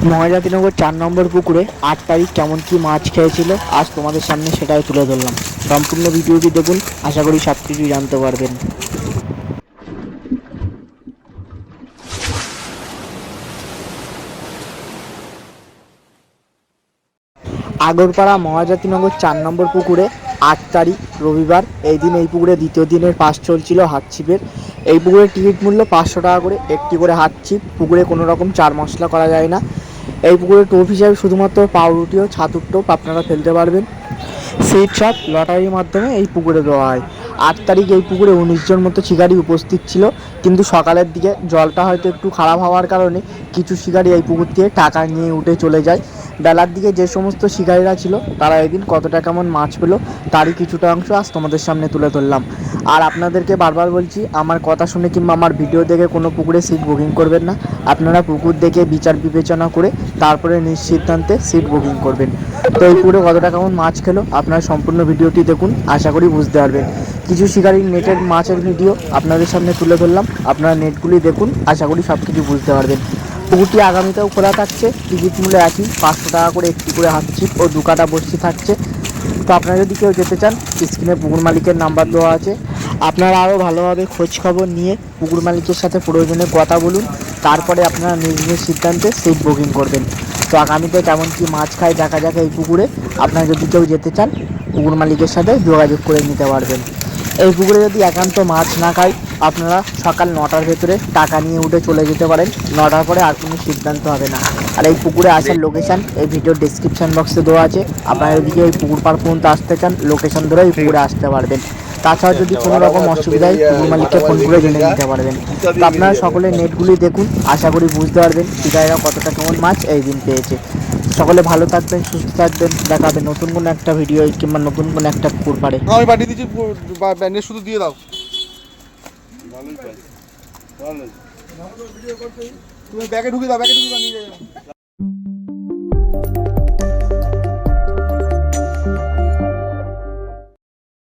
মহাজাতিনগর চার নম্বর পুকুরে আট তারিখ কেমন কি মাছ খেয়েছিল? আজ তোমাদের সামনে সেটাই তুলে ধরলাম। সম্পূর্ণ ভিডিওটি দেখুন, আশা করি সব কিছুই জানতে পারবেন। আগরপাড়া মহাজাতিনগর চার নম্বর পুকুরে আট তারিখ, রবিবার, এই দিন এই পুকুরে দ্বিতীয় দিনের পাস চলছিল হাত ছিপের এই পুকুরের টিকিট মূল্য পাঁচশো টাকা করে, একটি করে হাত ছিপ পুকুরে কোনো রকম চার মশলা করা যায় না। এই পুকুরে টোপ হিসাবে শুধুমাত্র পাউরুটি ও ছাতুর আপনারা ফেলতে পারবেন। সিট সাপ লটারির মাধ্যমে এই পুকুরে দেওয়া হয়। আট তারিখ এই পুকুরে উনিশ জন মতো শিকারী উপস্থিত ছিল। কিন্তু সকালের দিকে জলটা হয়তো একটু খারাপ হওয়ার কারণে কিছু শিকারী এই পুকুর থেকে টাকা নিয়ে উঠে চলে যায়। বেলার দিকে যে সমস্ত শিকারীরা ছিল, তারা এদিন কতটা কেমন মাছ পেল তারই কিছুটা অংশ আজ তোমাদের সামনে তুলে ধরলাম। আর আপনাদেরকে বারবার বলছি, আমার কথা শুনে কিংবা আমার ভিডিও দেখে কোনো পুকুরে সিট বুকিং করবেন না। আপনারা পুকুর দেখে বিচার বিবেচনা করে তারপরে নিজ সিদ্ধান্তে সিট বুকিং করবেন। তো এই পুকুরে কতটা কেমন মাছ খেলো, আপনারা সম্পূর্ণ ভিডিওটি দেখুন। আশা করি বুঝতে পারবেন। কিছু শিকারীর নেটের মাছের ভিডিও আপনাদের সামনে তুলে ধরলাম। আপনারা নেটগুলি দেখুন, আশা করি সব কিছু বুঝতে পারবেন। পুকুরটি আগামীতেও খোলা থাকছে, টিকিট মূল্য একই, পাঁচশো টাকা করে একটি করে হাত ছিপ ও দু কাটা বসছি থাকছে। তো আপনারা যদি কেউ যেতে চান, স্ক্রিনে পুকুর মালিকের নাম্বার দেওয়া আছে। আপনারা আরও ভালোভাবে খোঁজ খবর নিয়ে পুকুর মালিকের সাথে প্রয়োজনে কথা বলুন, তারপরে আপনারা নিজ নিজ সিদ্ধান্তে সিট বুকিং করবেন। তো আগামীতে কেমন কি মাছ খায় দেখা যাক এই পুকুরে। আপনারা যদি কেউ যেতে চান, পুকুর মালিকের সাথে যোগাযোগ করে নিতে পারবেন। এই পুকুরে যদি একান্ত মাছ না খায় আপনারা সকাল নটার ভেতরে টাকা নিয়ে উঠে চলে যেতে পারেন। নটার পরে আর কোনো সিদ্ধান্ত হবে না। আর এই পুকুরে আসার লোকেশান এই ভিডিওর ডিসক্রিপশন বক্সে দেওয়া আছে। আপনারা যদি এই পুকুর পার পর্যন্ত আসতে চান লোকেশন ধরে এই পুকুরে আসতে পারবেন। তাছাড়া যদি কোনো রকম অসুবিধায় পুকুর মালিককে ফোন করে জেনে নিতে পারবেন। তো আপনারা সকলে নেটগুলি দেখুন, আশা করি বুঝতে পারবেন শিকারীরা কতটা কেমন মাছ এই দিন পেয়েছে। সকলে ভালো থাকবেন সুস্থ থাকবেন দেখা হবে নতুন কোনো একটা ভিডিও কিংবা নতুন কোনো একটা পুকুর পারে। আমি পাঠিয়ে দিচ্ছি ব্যান্ডেজ শুধু দিয়ে দাও। তুমি ব্যাগে ঢুকে দাও ব্যাগে ঢুকে দাও নিয়ে যাবে